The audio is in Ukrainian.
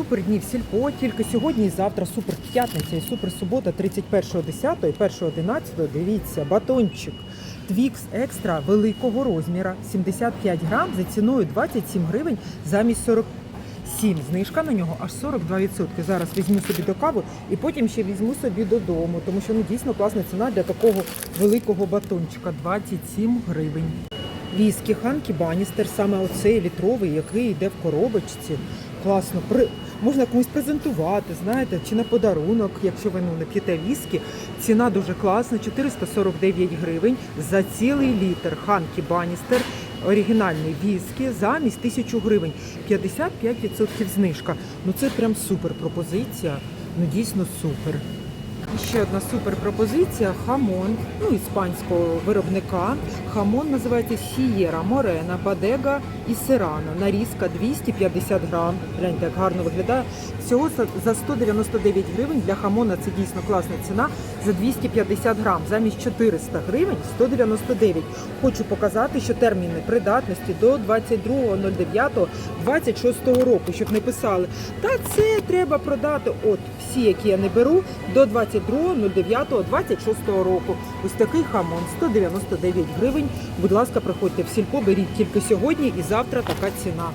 супер днів сільпо, тільки сьогодні і завтра супер п'ятниця і супер субота 31.10 і 1.11. Дивіться, батончик Твікс екстра великого розміра 75 грам за ціною 27 гривень замість 47. Знижка на нього аж 42%. Зараз візьму собі до кави і потім ще візьму собі додому, тому що ну дійсно класна ціна для такого великого батончика 27 гривень. Віскі Ханкі Баністер, саме оцей літровий, який йде в коробочці. Класно, при... можна комусь презентувати, знаєте, чи на подарунок, якщо ви ну, не п'єте віскі. Ціна дуже класна, 449 гривень за цілий літр. Ханкі Баністер, оригінальний віскі замість 1000 гривень. 55% знижка. Ну це прям супер пропозиція. Ну дійсно супер. Ще одна супер пропозиція хамон, ну іспанського виробника. Хамон називається Сієра Морена, Бадега і Сирано. Нарізка 250 грам. Гляньте, як гарно виглядає. Всього за- за 199 гривень. Для хамона це дійсно класна ціна. За 250 грам. Замість 400 гривень 199. Хочу показати, що терміни придатності до 22.09.26 року, щоб не писали. Та це треба продати. От всі, які я не беру, до 22.09.26 року. Ось такий хамон 199 гривень. Будь ласка, приходьте в сільпо, беріть тільки сьогодні і завтра така ціна.